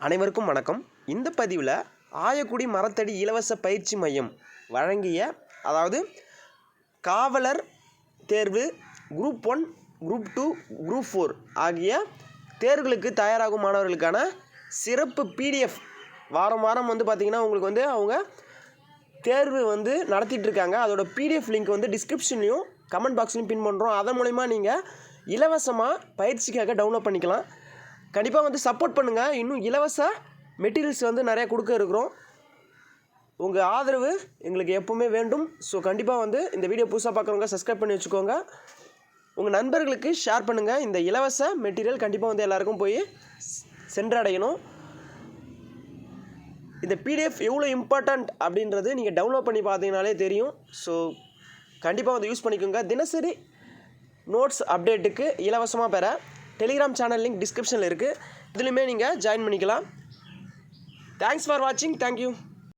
அனைவருக்கும் வணக்கம். இந்த பதிவில் ஆயக்குடி மரத்தடி இலவச பயிற்சி மையம் வழங்கிய அதாவது காவலர் தேர்வு group one group two group four ஆகிய தேர்வுகளுக்கு தயாராகும் மாணவர்களுக்கான சிறப்பு பிடிஎஃப் வாரம் வாரம் வந்து பார்த்திங்கன்னா உங்களுக்கு வந்து அவங்க தேர்வு வந்து நடத்திட்டுருக்காங்க அதோட பிடிஎஃப் லிங்க் வந்து டிஸ்கிரிப்ஷன்லையும் கமெண்ட் பாக்ஸ்லையும் பின் பண்ணுறோம் அதன் மூலிமா நீங்கள் இலவசமாக பயிற்சிக்காக டவுன்லோட் பண்ணிக்கலாம். கண்டிப்பாக வந்து சப்போர்ட் பண்ணுங்கள் இன்னும் இலவச மெட்டீரியல்ஸ் வந்து நிறையா கொடுக்க இருக்கிறோம். உங்கள் ஆதரவு எங்களுக்கு எப்போவுமே வேண்டும். ஸோ கண்டிப்பாக வந்து இந்த வீடியோ புதுசாக பார்க்குறவங்க சப்ஸ்கிரைப் பண்ணி வச்சுக்கோங்க. உங்கள் நண்பர்களுக்கு ஷேர் பண்ணுங்கள் இந்த இலவச மெட்டீரியல் கண்டிப்பாக வந்து எல்லாருக்கும் போய் சென்றடையணும். இந்த பிடிஎஃப் எவ்வளோ இம்பார்ட்டண்ட் அப்படின்றது நீங்கள் டவுன்லோட் பண்ணி பார்த்தீங்கனாலே தெரியும். ஸோ கண்டிப்பாக வந்து யூஸ் பண்ணிக்கோங்க. தினசரி நோட்ஸ் அப்டேட்டுக்கு இலவசமாக பெற டெலிகிராம் சேனல் லிங்க் டிஸ்கிரிப்ஷனில் இருக்குது இதுலையுமே நீங்கள் ஜாயின் பண்ணிக்கலாம். தேங்க்ஸ் ஃபார் வாட்சிங் தேங்க்யூ